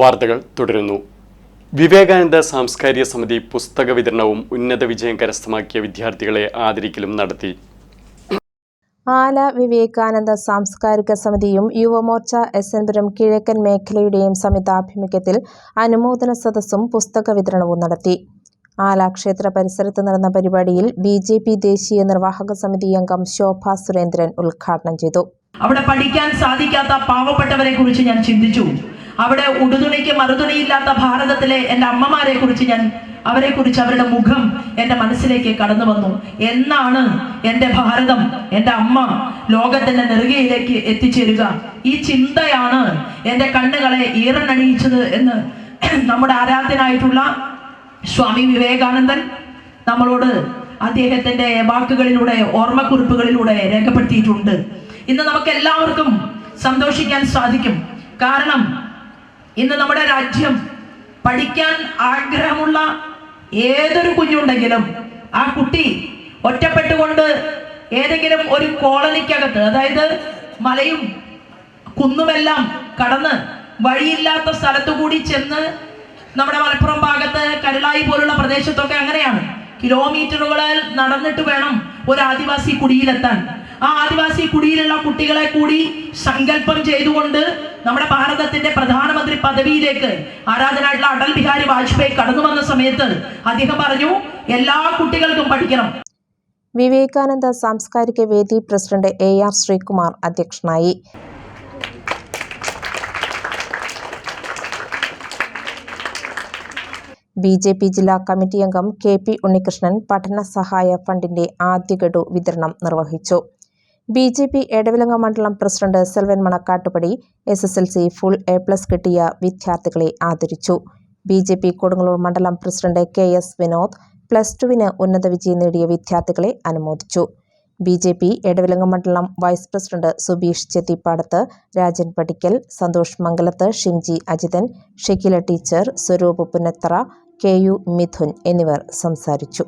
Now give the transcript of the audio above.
വാർത്തകൾ തുടരുന്നു. വിവേകാനന്ദ സാംസ്കാരിക സമിതി പുസ്തക വിതരണവും ഉന്നത വിജയം കരസ്ഥമാക്കിയ വിദ്യാർത്ഥികളെ ആദരിക്കലും നടത്തി. ആല വിവേകാനന്ദ സാംസ്കാരിക സമിതിയും യുവമോർച്ച എസ് എൻ പുരം കിഴക്കൻ മേഖലയുടെയും സംയുക്താഭിമുഖ്യത്തിൽ അനുമോദന സദസ്സും പുസ്തക വിതരണവും നടത്തി. ആല ക്ഷേത്ര പരിസരത്ത് നടന്ന പരിപാടിയിൽ ബി ജെ പി ദേശീയ നിർവാഹക സമിതി അംഗം ശോഭ സുരേന്ദ്രൻ ഉദ്ഘാടനം ചെയ്തു. അവിടെ പഠിക്കാൻ സാധിക്കാത്ത പാവപ്പെട്ടവരെ കുറിച്ച് ഞാൻ ചിന്തിച്ചു. അവിടെ ഉടുതുണിക്ക് മറുതുണിയില്ലാത്ത ഭാരതത്തിലെ എന്റെ അമ്മമാരെ കുറിച്ച് ഞാൻ അവരെ കുറിച്ച് അവരുടെ മുഖം എന്റെ മനസ്സിലേക്ക് കടന്നു വന്നു. എന്നാണ് എന്റെ ഭാരതം എന്റെ അമ്മ ലോകത്തിന്റെ നെറുകയിലേക്ക് എത്തിച്ചേരുക. ഈ ചിന്തയാണ് എന്റെ കണ്ണുകളെ ഈറനണിയിച്ചത് എന്ന് നമ്മുടെ ആരാധ്യനായിട്ടുള്ള സ്വാമി വിവേകാനന്ദൻ നമ്മളോട് അദ്ദേഹത്തിന്റെ വാക്കുകളിലൂടെ ഓർമ്മക്കുറിപ്പുകളിലൂടെ രേഖപ്പെടുത്തിയിട്ടുണ്ട്. ഇന്ന് നമുക്ക് എല്ലാവർക്കും സന്തോഷിക്കാൻ സാധിക്കും. കാരണം ഇന്ന് നമ്മുടെ രാജ്യം പഠിക്കാൻ ആഗ്രഹമുള്ള ഏതൊരു കുഞ്ഞുണ്ടെങ്കിലും ആ കുട്ടി ഒറ്റപ്പെട്ടുകൊണ്ട് ഏതെങ്കിലും ഒരു കോളനിക്കകത്ത് അതായത് മലയും കുന്നുമെല്ലാം കടന്ന് വഴിയില്ലാത്ത സ്ഥലത്തു കൂടി ചെന്ന് നമ്മുടെ മലപ്പുറം ഭാഗത്ത് കരുളായി പോലുള്ള പ്രദേശത്തൊക്കെ അങ്ങനെയാണ്. കിലോമീറ്ററുകൾ നടന്നിട്ട് വേണം ഒരു ആദിവാസി കുടിയിലെത്താൻ. ആ ആദിവാസി കുടിയിലുള്ള കുട്ടികളെ കൂടി സങ്കല്പം ചെയ്തുകൊണ്ട് നമ്മുടെ ഭാരതത്തിന്റെ പ്രധാനമന്ത്രി പദവിയിലേക്ക് ആരാധനായിട്ടുള്ള അടൽ ബിഹാരി വാജ്പേയി കടന്നു വന്ന സമയത്ത് അദ്ദേഹം പറഞ്ഞു എല്ലാ കുട്ടികൾക്കും പഠിക്കണം. വിവേകാനന്ദ സാംസ്കാരിക വേദി പ്രസിഡന്റ് എ ആർ ശ്രീകുമാർ അധ്യക്ഷനായി. ബി ജെ പി ജില്ലാ കമ്മിറ്റി അംഗം കെ പി ഉണ്ണികൃഷ്ണൻ പഠന സഹായ ഫണ്ടിന്റെ ആദ്യ ഗഡു വിതരണം നിർവഹിച്ചു. ബി ജെ പി എടവിലങ്ങ മണ്ഡലം president Selvan Manakkattupadi S S L C full A plus കിട്ടിയ വിദ്യാർത്ഥികളെ ആദരിച്ചു. ബി ജെ പി കൊടുങ്ങല്ലൂർ മണ്ഡലം president K S Vinod plus ടുവിന് ഉന്നത വിജയം നേടിയ വിദ്യാർത്ഥികളെ അനുമോദിച്ചു. ബി ജെ പി എടവിലങ്ങ മണ്ഡലം vice president Subeesh Chethippadath Rajan Padikkal Santhosh Mangalath Shimji Ajithan Shakeela teacher Swaroop Punnathara K U Mithun എന്നിവർ സംസാരിച്ചു.